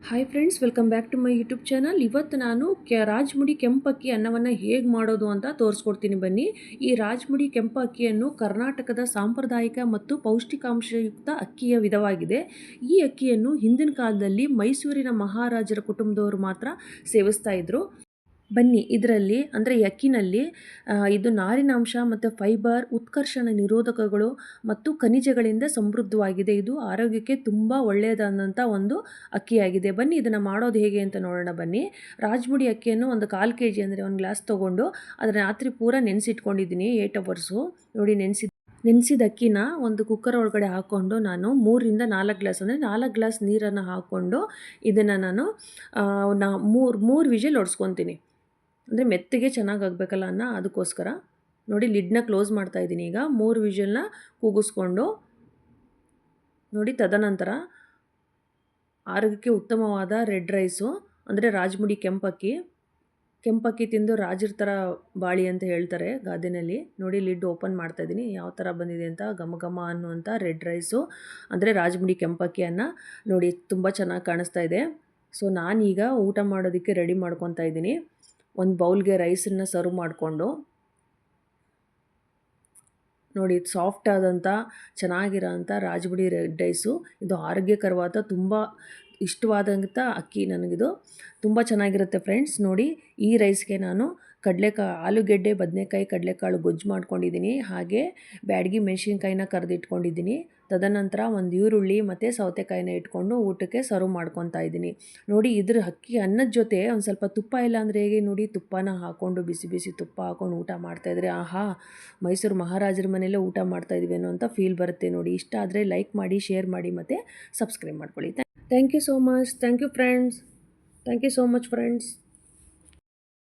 Hi friends welcome back to my YouTube channel ಇವತ್ತು ನಾನು K Rajmudi ಕೆಂಪಕ್ಕಿ ಅನ್ನವನ್ನು ಹೇಗೆ ಮಾಡೋದು ಅಂತ ತೋರಿಸ್ಕೊಡ್ತೀನಿ ಬನ್ನಿ. ಈ ರಾಜ್ಮುಡಿ ಕೆಂಪಕ್ಕಿಯನ್ನು ಕರ್ನಾಟಕದ ಸಾಂಪ್ರದಾಯಿಕ ಮತ್ತು ಪೌಷ್ಟಿಕಾಂಶಯುಕ್ತ ಅಕ್ಕಿಯ ವಿಧವಾಗಿದೆ. ಈ ಅಕ್ಕಿಯನ್ನು ಹಿಂದಿನ ಕಾಲದಲ್ಲಿ ಮೈಸೂರಿನ ಮಹಾರಾಜರ ಕುಟುಂಬದವರು ಮಾತ್ರ ಸೇವಿಸ್ತಾ ಇದ್ರು. ಬನ್ನಿ, ಇದರಲ್ಲಿ, ಅಂದರೆ ಅಕ್ಕಿನಲ್ಲಿ ಇದು ನಾರಿನಾಂಶ ಮತ್ತು ಫೈಬರ್, ಉತ್ಕರ್ಷಣ ನಿರೋಧಕಗಳು ಮತ್ತು ಖನಿಜಗಳಿಂದ ಸಮೃದ್ಧವಾಗಿದೆ. ಇದು ಆರೋಗ್ಯಕ್ಕೆ ತುಂಬ ಒಳ್ಳೆಯದಾದಂಥ ಒಂದು ಅಕ್ಕಿಯಾಗಿದೆ. ಬನ್ನಿ, ಇದನ್ನು ಮಾಡೋದು ಹೇಗೆ ಅಂತ ನೋಡೋಣ ಬನ್ನಿ. ರಾಜ್ಮುಡಿ ಅಕ್ಕಿಯನ್ನು ಒಂದು ಕಾಲು ಕೆ ಜಿ ಅಂದರೆ ಒಂದು ಗ್ಲಾಸ್ ತೊಗೊಂಡು ಅದನ್ನು ರಾತ್ರಿ ಪೂರ ನೆನೆಸಿಟ್ಕೊಂಡಿದ್ದೀನಿ, ಏಟ್ ಅವರ್ಸು. ನೋಡಿ ನೆನೆಸಿ ನೆನೆಸಿದ ಅಕ್ಕಿನ ಒಂದು ಕುಕ್ಕರ್ ಒಳಗಡೆ ಹಾಕ್ಕೊಂಡು ನಾನು ಮೂರಿಂದ ನಾಲ್ಕು ಗ್ಲಾಸ್, ಅಂದರೆ ನಾಲ್ಕು ಗ್ಲಾಸ್ ನೀರನ್ನು ಹಾಕ್ಕೊಂಡು ಇದನ್ನು ನಾನು ನಾ, ಮೂರು ಮೂರು ವಿಷಲ್ ಹೊಡ್ಸ್ಕೊತೀನಿ ಅಂದರೆ ಮೆತ್ತಗೆ ಚೆನ್ನಾಗಿ ಆಗಬೇಕಲ್ಲ ಅನ್ನ ಅದಕ್ಕೋಸ್ಕರ ನೋಡಿ ಲಿಡ್ನ ಕ್ಲೋಸ್ ಮಾಡ್ತಾ ಇದ್ದೀನಿ ಈಗ. ಮೂರು ವಿಷಲ್ನ ಕೂಗಿಸ್ಕೊಂಡು ನೋಡಿ ತದನಂತರ ಆರೋಗ್ಯಕ್ಕೆ ಉತ್ತಮವಾದ ರೆಡ್ ರೈಸು, ಅಂದರೆ ರಾಜಮುಡಿ ಕೆಂಪಕ್ಕಿ. ಕೆಂಪಕ್ಕಿ ತಿಂದು ರಾಜರ ಥರ ಬಾಳಿ ಅಂತ ಹೇಳ್ತಾರೆ ಗಾದೆನಲ್ಲಿ. ನೋಡಿ ಲಿಡ್ ಓಪನ್ ಮಾಡ್ತಾ ಇದ್ದೀನಿ. ಯಾವ ಥರ ಬಂದಿದೆ ಅಂತ ಘಮ ಘಮ ಅನ್ನುವಂಥ ರೆಡ್ ರೈಸು, ಅಂದರೆ ರಾಜಮುಡಿ ಕೆಂಪಕ್ಕಿಯನ್ನು ನೋಡಿ ತುಂಬ ಚೆನ್ನಾಗಿ ಕಾಣಿಸ್ತಾ ಇದೆ. ಸೊ ನಾನೀಗ ಊಟ ಮಾಡೋದಕ್ಕೆ ರೆಡಿ ಮಾಡ್ಕೊತಾ ಇದ್ದೀನಿ. ಒಂದು ಬೌಲ್ಗೆ ರೈಸನ್ನು ಸರ್ವ್ ಮಾಡಿಕೊಂಡು ನೋಡಿ ಇದು ಸಾಫ್ಟ್ ಆದಂಥ ಚೆನ್ನಾಗಿರೋಂಥ ರಾಜಬುಡಿ ರೆಡ್ ರೈಸು. ಇದು ಆರೋಗ್ಯಕರವಾದ, ತುಂಬ ಇಷ್ಟವಾದಂಥ ಅಕ್ಕಿ ನನಗಿದು. ತುಂಬ ಚೆನ್ನಾಗಿರುತ್ತೆ ಫ್ರೆಂಡ್ಸ್. ನೋಡಿ ಈ ರೈಸ್ಗೆ ನಾನು ಕಡಲೆಕಾಳು ಆಲೂಗೆಡ್ಡೆ, ಬದನೆಕಾಯಿ, ಕಡಲೆಕಾಳು ಗೊಜ್ಜು ಮಾಡ್ಕೊಂಡಿದ್ದೀನಿ. ಹಾಗೆ ಬ್ಯಾಡಗಿ ಮೆಣಸಿನ್ಕಾಯಿನ ಕರೆದಿಟ್ಕೊಂಡಿದ್ದೀನಿ. ತದನಂತರ ಒಂದು ಈರುಳ್ಳಿ ಮತ್ತು ಸೌತೆಕಾಯಿನ ಇಟ್ಕೊಂಡು ಊಟಕ್ಕೆ ಸರ್ವ್ ಮಾಡ್ಕೊತಾ ಇದ್ದೀನಿ. ನೋಡಿ ಇದ್ರ ಅಕ್ಕಿ ಅನ್ನದ ಜೊತೆ ಒಂದು ಸ್ವಲ್ಪ ತುಪ್ಪ ಇಲ್ಲ ಅಂದರೆ ಹೇಗೆ ನೋಡಿ? ತುಪ್ಪನ ಹಾಕ್ಕೊಂಡು ಬಿಸಿ ಬಿಸಿ ತುಪ್ಪ ಹಾಕ್ಕೊಂಡು ಊಟ ಮಾಡ್ತಾಯಿದ್ರೆ ಆಹಾ, ಮೈಸೂರು ಮಹಾರಾಜರ ಮನೆಯಲ್ಲೇ ಊಟ ಮಾಡ್ತಾಯಿದ್ವಿ ಅನ್ನೋ ಅಂತ ಫೀಲ್ ಬರುತ್ತೆ ನೋಡಿ. ಇಷ್ಟ ಆದರೆ ಲೈಕ್ ಮಾಡಿ ಶೇರ್ ಮಾಡಿ ಮತ್ತು ಸಬ್ಸ್ಕ್ರೈಬ್ ಮಾಡ್ಕೊಳ್ಳಿ. Thank you so much thank you friends thank you so much friends